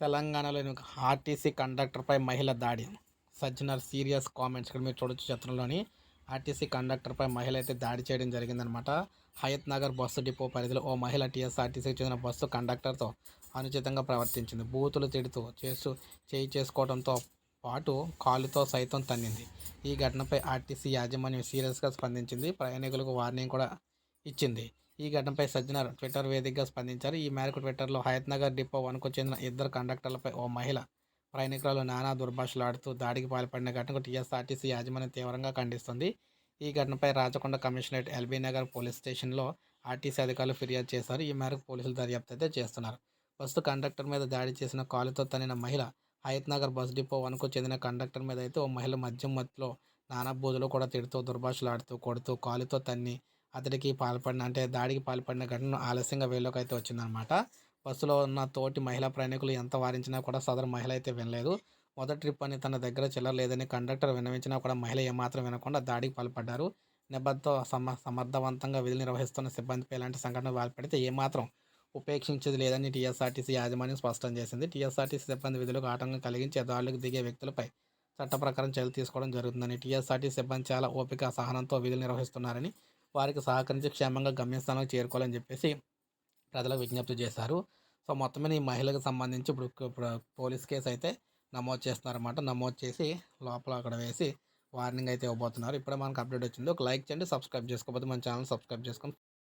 తెలంగాణలోని ఒక ఆర్టీసీ కండక్టర్పై మహిళ దాడి సజ్జనర్ సీరియస్ కామెంట్స్ ఇక్కడ మీరు చూడొచ్చు చిత్రంలోని. ఆర్టీసీ కండక్టర్పై మహిళ అయితే దాడి చేయడం జరిగిందనమాట హయత్ నగర్ బస్సు డిపో పరిధిలో ఓ మహిళ టీఎస్ఆర్టీసీకి చెందిన బస్సు కండక్టర్తో అనుచితంగా ప్రవర్తించింది. బూతులు తిడుతూ చేస్తూ చేయి చేసుకోవడంతో పాటు కాలుతో సైతం తన్నింది. ఈ ఘటనపై ఆర్టీసీ యాజమాన్యం సీరియస్గా స్పందించింది. ప్రయాణికులకు వార్నింగ్ కూడా ఇచ్చింది. ఈ ఘటనపై సజ్జనార్ ట్విట్టర్ వేదికగా స్పందించారు. ఈ మేరకు ట్విట్టర్లో హయత్ నగర్ డిపో వనకు చెందిన ఇద్దరు కండక్టర్లపై ఓ మహిళ ప్రయాణికులు నానా దుర్భాషలాడుతూ దాడికి పాల్పడిన ఘటనకు టీఎస్ఆర్టీసీ యాజమాన్యం తీవ్రంగా ఖండిస్తుంది. ఈ ఘటనపై Rachakonda commissionerate LB Nagar police స్టేషన్లో ఆర్టీసీ అధికారులు ఫిర్యాదు చేశారు. ఈ మేరకు పోలీసులు దర్యాప్తు అయితే చేస్తున్నారు. బస్సు కండక్టర్ మీద దాడి చేసిన కాలుతో తనిన మహిళ హయత్ నగర్ బస్ డిపో వనకు చెందిన కండక్టర్ మీద అయితే ఓ మహిళ మద్యం మత్తులో నానా బూజులు కూడా తిడుతూ దుర్భాషలాడుతూ కొడుతూ కాలుతో తన్ని అతడికి పాల్పడిన అంటే దాడికి పాల్పడిన ఘటన ఆలస్యంగా వేలోకి అయితే వచ్చిందనమాట బస్సులో ఉన్న తోటి మహిళా ప్రయాణికులు ఎంత వారించినా కూడా సదరు మహిళ అయితే వినలేదు. మొదటి ట్రిప్ అని తన దగ్గర చిల్లర లేదని కండక్టర్ విన్నవించినా కూడా మహిళ ఏమాత్రం వినకుండా దాడికి పాల్పడ్డారు. నిబద్ధతో సమ సమర్థవంతంగా విధులు నిర్వహిస్తున్న సిబ్బందిపై ఇలాంటి సంఘటన పాల్పడితే ఏమాత్రం ఉపేక్షించేది లేదని టీఎస్ఆర్టీసీ యాజమాన్యం స్పష్టం చేసింది. టీఎస్ఆర్టీసీ సిబ్బంది విధులకు ఆటంకం కలిగించి దాడులకు దిగే వ్యక్తులపై చట్ట ప్రకారం చర్యలు తీసుకోవడం జరుగుతుందని టీఎస్ఆర్టీ సిబ్బంది చాలా ఓపిక సహనంతో విధులు నిర్వహిస్తున్నారని వారికి సహకరించి క్షేమంగా గమ్యస్థానానికి చేరుకోవాలని చెప్పేసి ప్రజలకు విజ్ఞప్తి చేశారు. సో మొత్తమే ఈ మహిళకు సంబంధించి ఇప్పుడు ఇప్పుడు పోలీస్ కేసు అయితే నమోదు చేస్తున్నారన్నమాట. నమోదు చేసి లోపల అక్కడ వేసి వార్నింగ్ అయితే ఇవ్వబోతున్నారు. ఇప్పుడే మనకు అప్డేట్ వచ్చింది. ఒక లైక్ చేయండి సబ్స్క్రైబ్ చేసుకోకపోతే మన ఛానల్ సబ్స్క్రైబ్ చేసుకొని